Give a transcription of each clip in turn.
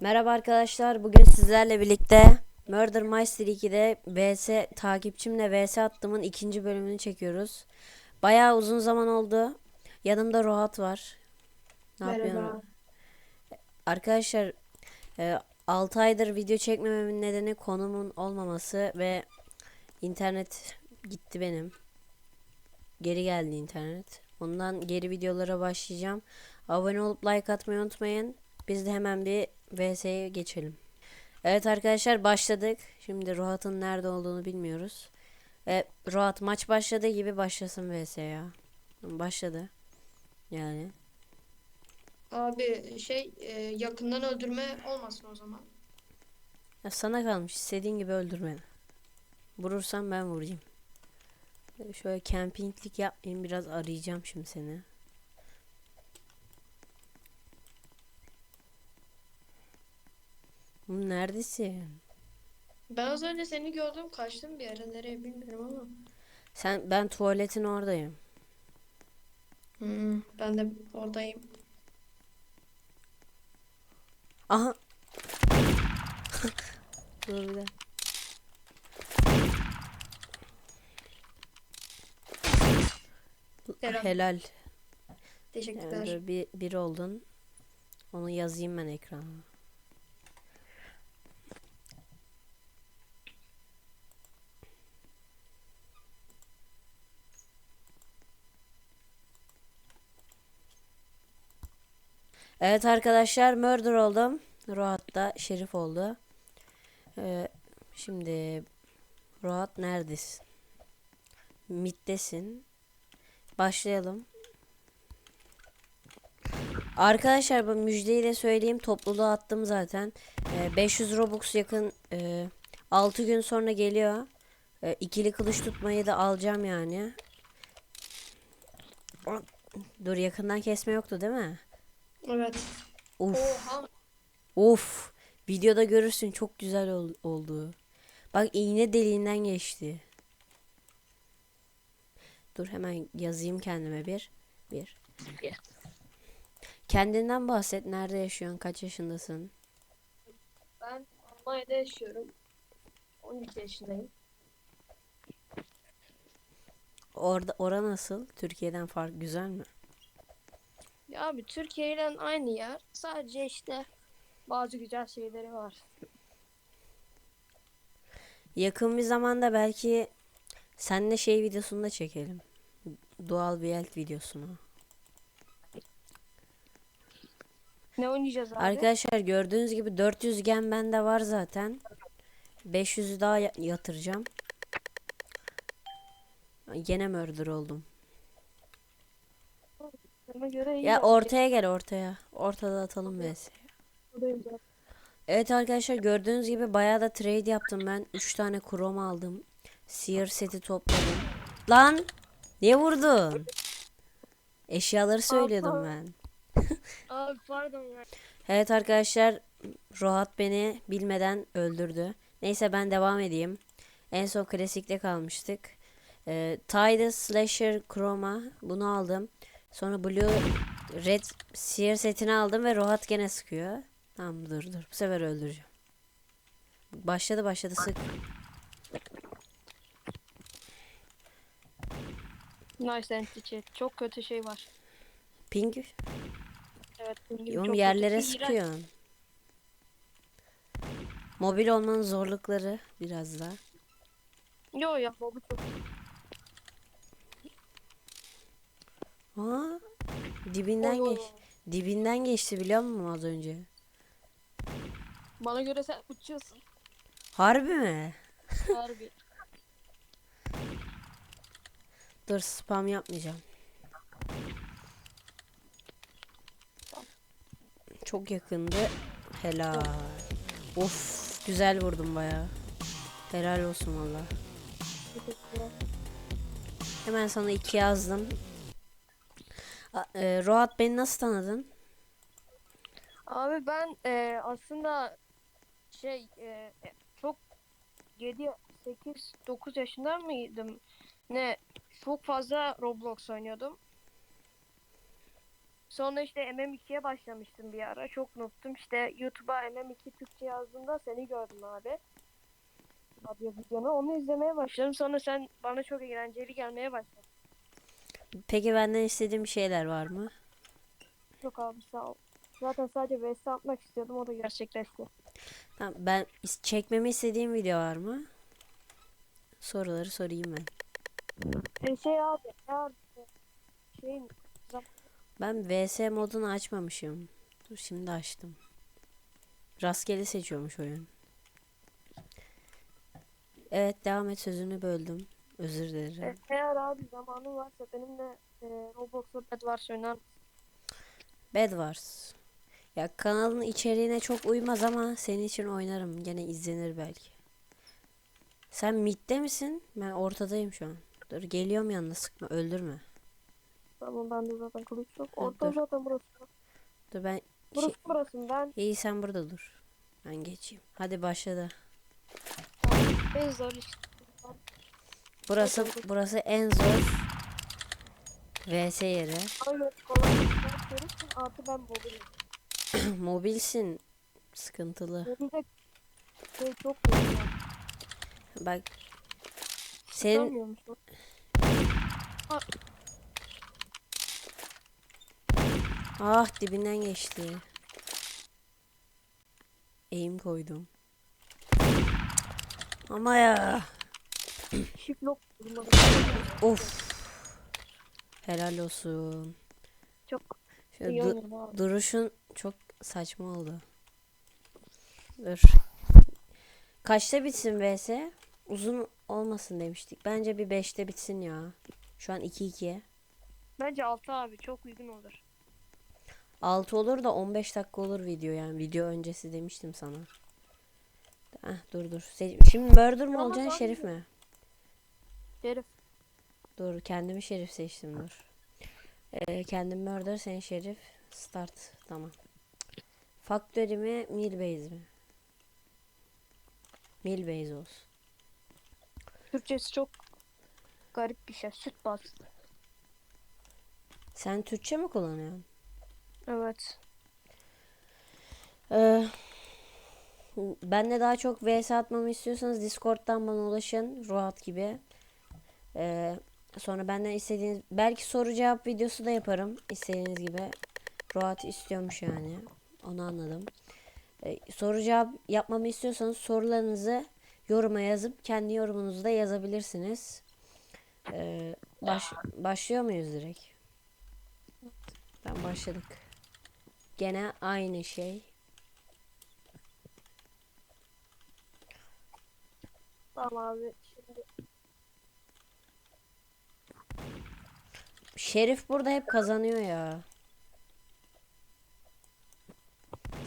Merhaba arkadaşlar. Bugün sizlerle birlikte Murder Mystery 2'de VS takipçimle VS attığımın ikinci bölümünü çekiyoruz. Bayağı uzun zaman oldu. Yanımda Rohat var. Ne yapıyorsun? Merhaba. Arkadaşlar 6 aydır video çekmememin nedeni konumun olmaması ve internet gitti benim. Geri geldi internet. Ondan geri videolara başlayacağım. Abone olup like atmayı unutmayın. Biz de hemen bir VS'ye geçelim. Evet arkadaşlar başladık. Şimdi Rohat'ın nerede olduğunu bilmiyoruz. Ve Rohat maç başladığı gibi başlasın VS ya. Başladı. Yani. Abi şey e, yakından öldürme olmasın o zaman. Ya sana kalmış. İstediğin gibi öldür beni. Vurursan ben vurayım. Şöyle campinglik yapmayayım. Biraz arayacağım şimdi seni. Neredesin? Ben az önce seni gördüm kaçtım bir yere nereye bilmiyorum ama. Sen ben tuvaletin oradayım. Hmm, ben de oradayım. Aha. Dur bir de. Selam. Helal. Teşekkürler. Yani bir, bir oldun. Onu yazayım ben ekrana. Evet arkadaşlar murder oldum. Rohat da şerif oldu. Ee, şimdi Rohat neredesin? Mid'desin. Başlayalım. Arkadaşlar bu müjdeyi de söyleyeyim. Topluluğa attım zaten. Ee, 500 Robux yakın e, 6 gün sonra geliyor. E, ikili kılıç tutmayı da alacağım yani. Dur yakından kesme yoktu değil mi? Evet. Uf. Oha. Of. Videoda görürsün çok güzel ol- oldu. Bak iğne deliğinden geçti. Dur hemen yazayım kendime bir. Bir. Kendinden bahset. Nerede yaşıyorsun? Kaç yaşındasın? Ben Almanya'da yaşıyorum. 12 yaşındayım. Orada ora nasıl? Türkiye'den fark güzel mi? Abi Türkiye ile aynı yer. Sadece işte bazı güzel şeyleri var. Yakın bir zamanda belki seninle şey videosunu da çekelim. Doğal bir el videosunu. Ne oynayacağız abi? Arkadaşlar gördüğünüz gibi 400 gen bende var zaten. 500'ü daha ya- yatıracağım. Gene murder oldum. Bana göre iyi Ya ortaya gel ortaya. Ortada atalım vs. Evet arkadaşlar gördüğünüz gibi bayağı da trade yaptım ben. 3 tane chrome aldım. Seer seti topladım. Lan! Niye vurdun? Eşyaları söylüyordum ben. Abi pardon ya. Evet arkadaşlar Rohat beni bilmeden öldürdü. Neyse ben devam edeyim. En son klasikte kalmıştık. Ee, Tidus Slasher Chroma bunu aldım. Sonra Blue Red Seer setini aldım ve Rohat gene sıkıyor. Tamam dur dur bu sefer öldüreceğim. Başladı başladı sık. Nice entity. Çok kötü şey var. Ping. Evet. gibi Oğlum çok yerlere kötü. İğrenç. sıkıyorsun. Mobil olmanın zorlukları biraz da. Yo ya bu çok. Aa, dibinden Oy, geç. oy. Dibinden geçti biliyor musun az önce? Bana göre sen uçuyorsun. Harbi mi? Harbi. Dur spam yapmayacağım. Çok yakındı. Helal. Of güzel vurdum baya. Helal olsun valla. Hemen sana iki yazdım. E, Rohat beni nasıl tanıdın? Abi ben e, aslında şey e, çok 7 8 9 yaşında mıydım? Ne çok fazla Roblox oynuyordum. Sonra işte MM2'ye başlamıştım bir ara. Çok unuttum. İşte YouTube'a MM2 Türkçe yazdığımda seni gördüm abi. Abi videonu. Onu izlemeye başladım. Sonra sen bana çok eğlenceli gelmeye başladın. Peki benden istediğin bir şeyler var mı? Çok abi sağ ol. Zaten sadece VS atmak istiyordum. O da gerçekleşti. Tamam, ben is- çekmemi istediğim video var mı? Soruları sorayım ben. E şey abi. Ya şeyin Ben VS modunu açmamışım. Dur şimdi açtım. Rastgele seçiyormuş oyun. Evet devam et sözünü böldüm. Özür e, dilerim. eğer abi zamanın varsa benimle e, Roblox'ta Bedwars oynar mısın? Bed Wars. Ya kanalın içeriğine çok uymaz ama senin için oynarım. Gene izlenir belki. Sen midde misin? Ben ortadayım şu an. Dur geliyorum yanına sıkma öldürme. Tamam bende zaten kılıç yok. Orta dur. zaten burası. Dur ben Burası şey, burası. Ben iyi sen burada dur. Ben geçeyim. Hadi başladı. en zor işte. Burası burası en zor VS yeri. Mobilsin. Sıkıntılı. Şey çok. Bak senin ah dibinden geçti. Eğim koydum. Ama ya. Bulmadım. Of. Helal olsun. Çok Şöyle du- abi. duruşun çok saçma oldu. Dur. Kaçta bitsin vs? Uzun olmasın demiştik. Bence bir 5'te bitsin ya. Şu an 2-2. Bence 6 abi çok uygun olur. 6 olur da 15 dakika olur video yani. Video öncesi demiştim sana. Heh, dur dur. Şimdi murder mı olacaksın şerif mi? Şerif. Dur kendimi şerif seçtim dur. Ee, kendim murder sen şerif. Start tamam. Factory mi Millbase mi? Millbase olsun. Türkçesi çok garip bir şey. Süt bastı. Sen Türkçe mi kullanıyorsun? Evet. Ee, ben de daha çok vs atmamı istiyorsanız Discord'dan bana ulaşın. Ruhat gibi. Ee, sonra benden istediğiniz belki soru cevap videosu da yaparım istediğiniz gibi. Ruhat istiyormuş yani. Onu anladım. Ee, soru cevap yapmamı istiyorsanız sorularınızı yoruma yazıp kendi yorumunuzu da yazabilirsiniz. Ee, baş, başlıyor muyuz direkt? Tamam başladık. Gene aynı şey. Tamam abi. Şimdi Şerif burada hep kazanıyor ya.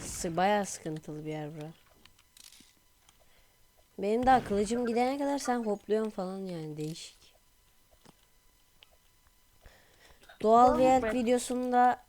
Sı bayağı sıkıntılı bir yer bura. Benim daha kılıcım gidene kadar sen hopluyorsun falan yani değişik. Doğal be. videosunda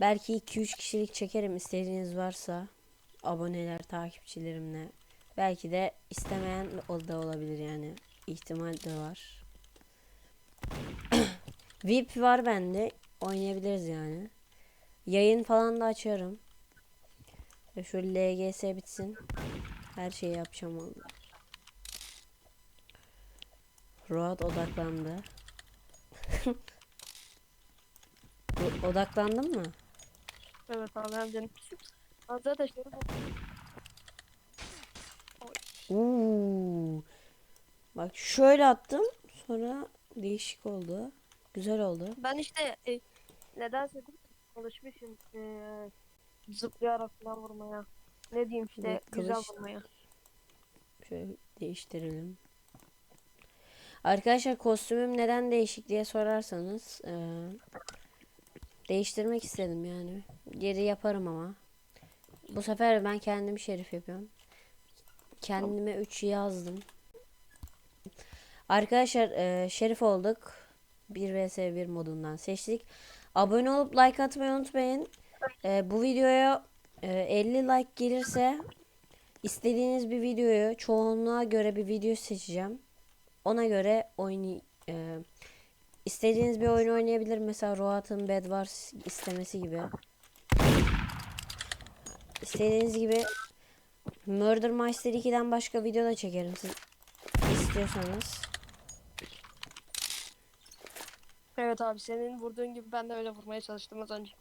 belki 2-3 kişilik çekerim istediğiniz varsa aboneler takipçilerimle. Belki de istemeyen da olabilir yani. İhtimal de var. VIP var bende. Oynayabiliriz yani. Yayın falan da açarım. Ve şu LGS bitsin. Her şeyi yapacağım onu. Road odaklandı. Odaklandın mı? evet abi hem Abi zaten şerif Uuu. Bak şöyle attım. Sonra değişik oldu. Güzel oldu. Ben işte e, nedense de alışmışım e, zıplayarak falan vurmaya. Ne diyeyim işte güzel kılıç. vurmaya. Şöyle değiştirelim. Arkadaşlar kostümüm neden değişik diye sorarsanız eee, değiştirmek istedim yani. Geri yaparım ama. Bu sefer ben kendim şerif yapıyorum. Kendime 3 yazdım. Arkadaşlar eee, şerif olduk. 1 vs 1 modundan seçtik. Abone olup like atmayı unutmayın. Eee, bu videoya eee, 50 like gelirse İstediğiniz bir videoyu çoğunluğa göre bir video seçeceğim. Ona göre oynay e, istediğiniz bir oyun oynayabilir. Mesela Roat'ın Bed Wars istemesi gibi. İstediğiniz gibi Murder Master 2'den başka video da çekerim siz istiyorsanız. Evet abi senin vurduğun gibi ben de öyle vurmaya çalıştım az önce.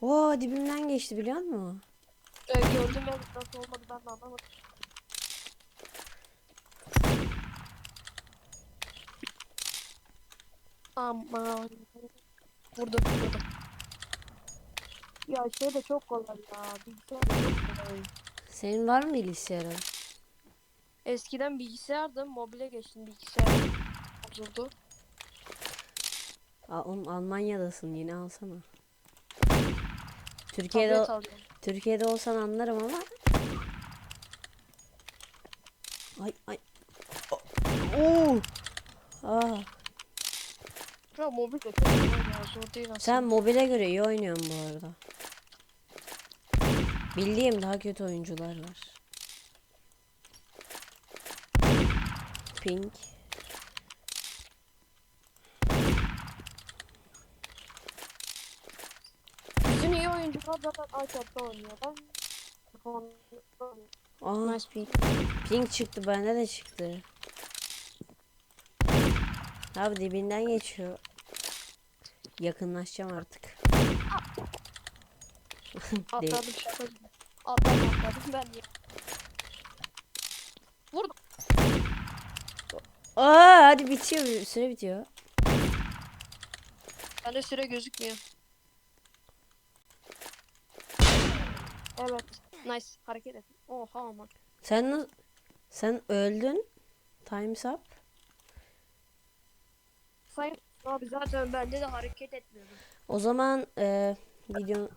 Oo dibimden geçti biliyor musun? Ee, gördüm evet nasıl olmadı ben de anlamadım. Aman. Vurdum vurdum. Ya şey de çok kolay ya. Bilgisayar da çok kolay. Senin var mı bilgisayarın? Eskiden bilgisayardım, mobile geçtim bilgisayar. Bozuldu. Aa, oğlum Almanya'dasın yine alsana. Türkiye'de Tablet. Türkiye'de olsan anlarım ama. Ay ay. Oo. Aa, Ya mobil de çok kolay ya zor değil aslında. sen mobile göre iyi oynuyorsun bu arada. Bildiğim daha kötü oyuncular var. Pink. Bütün iyi oyuncular zaten iPad'da oynuyor. Ben. Aa, Nice pink. pink çıktı bende de çıktı. Abi dibinden geçiyor. Yakınlaşacağım artık. Atladım şaka. Atladım atladım ben ya. Vurdum. Aa hadi bitiyor süre bitiyor. Bende süre gözükmüyor. Evet. Nice. Hareket et. Oha aman. Sen na- sen öldün. Time's up. Sayın abi zaten bende de hareket etmiyorum. O zaman e, video